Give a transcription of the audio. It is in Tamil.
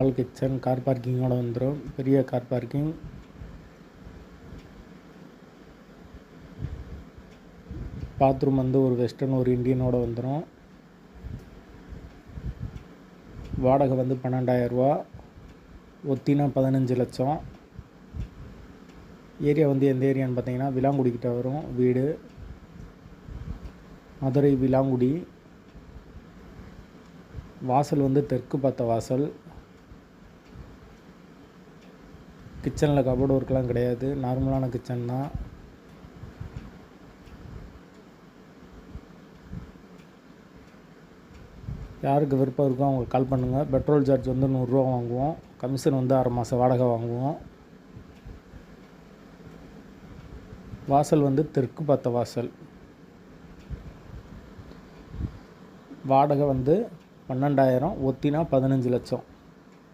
ஹால் கிச்சன் கார் பார்க்கிங்கோட வந்துடும் பெரிய கார் பார்க்கிங் பாத்ரூம் வந்து ஒரு வெஸ்டர்ன் ஒரு இண்டியனோட வந்துடும் வாடகை வந்து பன்னெண்டாயிரரூவா ஒத்தினா பதினஞ்சு லட்சம். ஏரியா வந்து எந்த ஏரியான்னு பார்த்தீங்கன்னா விலாங்குடிக்கிட்ட வரும். வீடு. மதுரை விலாங்குடி. வாசல் வந்து தெற்கு பார்த்த வாசல். கிச்சனில் கபோர்டு ஒர்க்லாம் கிடையாது. நார்மலான கிச்சன் தான். யாருக்கு விருப்பம் இருக்கோ அவங்களுக்கு கால் பண்ணுங்கள் பெட்ரோல் சார்ஜ் வந்து நூறுரூவா வாங்குவோம். கமிஷன் வந்து ஆறு மாதம் வாடகை வாங்குவோம். வாசல் வந்து தெற்கு பார்த்த வாசல். வாடகை வந்து பன்னெண்டாயிரம். ஒத்தினா பதினஞ்சு லட்சம்.